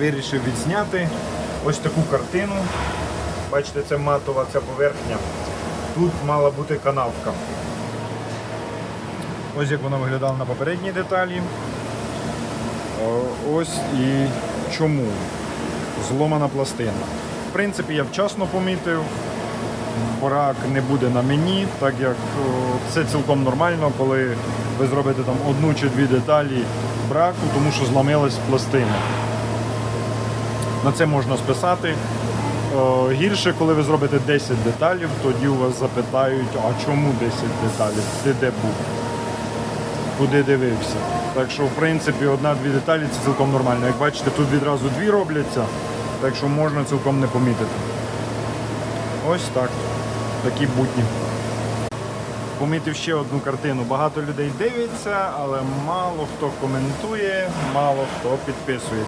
вирішив відзняти ось таку картину. Бачите, це матова ця поверхня. Тут мала бути канавка. Ось як вона виглядала на попередній деталі. Ось і чому зломана пластина. В принципі, я вчасно помітив. Брак не буде на мені, так як це цілком нормально, коли ви зробите там одну чи дві деталі браку, тому що зламилась пластина. На це можна списати. Гірше, коли ви зробите 10 деталів, тоді у вас запитають, а чому 10 деталів? Ти де був? Куди дивився? Так що, в принципі, одна-дві деталі це цілком нормально. Як бачите, тут відразу дві робляться, так що можна цілком не помітити. Ось так. Такі будні. Помітив ще одну картину. Багато людей дивиться, але мало хто коментує, мало хто підписує.